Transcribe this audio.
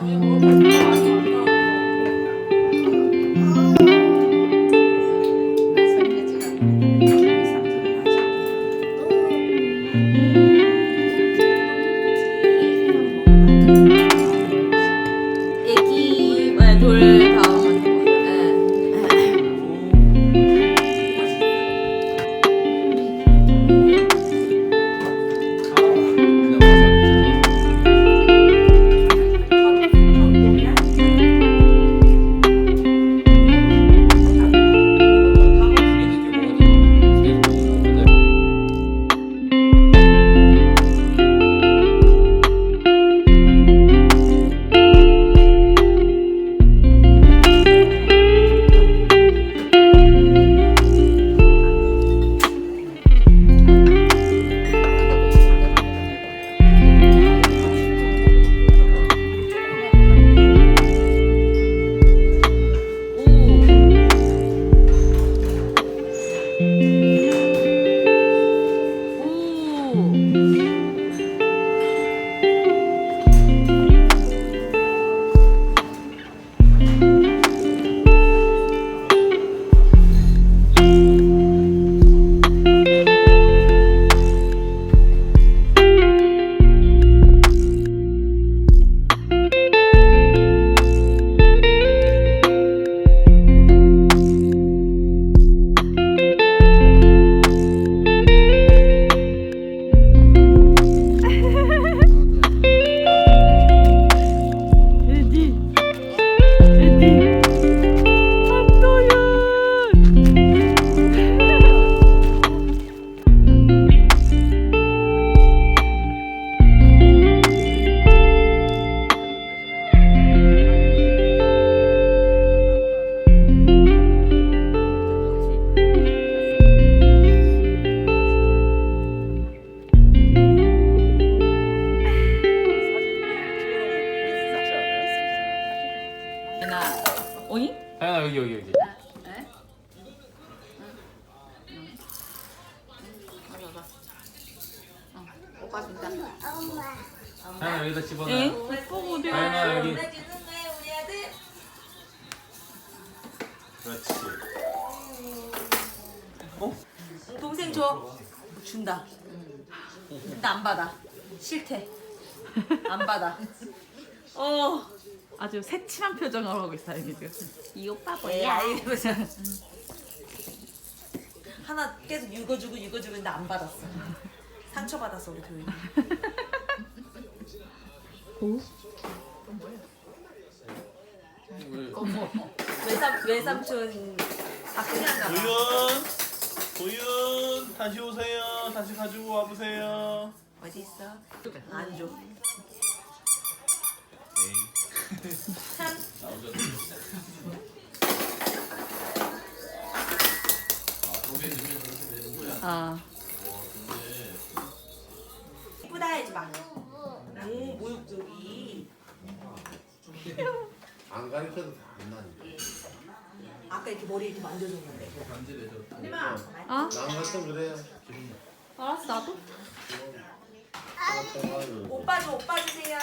Господа. 하나 오니? 하연아 여기 여기 여기. 오빠 준다 하연아 여기다 집어넣어. 에? 오빠 어디 하연아 여기 주는 거야 우리 아들? 그렇지. 동생 줘. 준다. 근데 안 받아. 싫대. 안 받아. 어 아주 새침한 표정을 하고 있어요 지금. 이 오빠 뭐야? 이러면서 하나 계속 읽어주고 읽어주고 있는데 안 받았어. 상처 받았어 우리 도윤이. 외삼 외삼촌 도윤! 도윤! 다시 오세요. 다시 가지고 와보세요. 어디 있어? 안 줘 아 이쁘다 해야지 막 오, 모욕적이 안 가르쳐도 다 안다니까. 아까 이렇게 머리 이렇게 만져줬는데 어? 남 같은 그래. 알았어 나도. 기분. 오빠 좀 오빠 주세요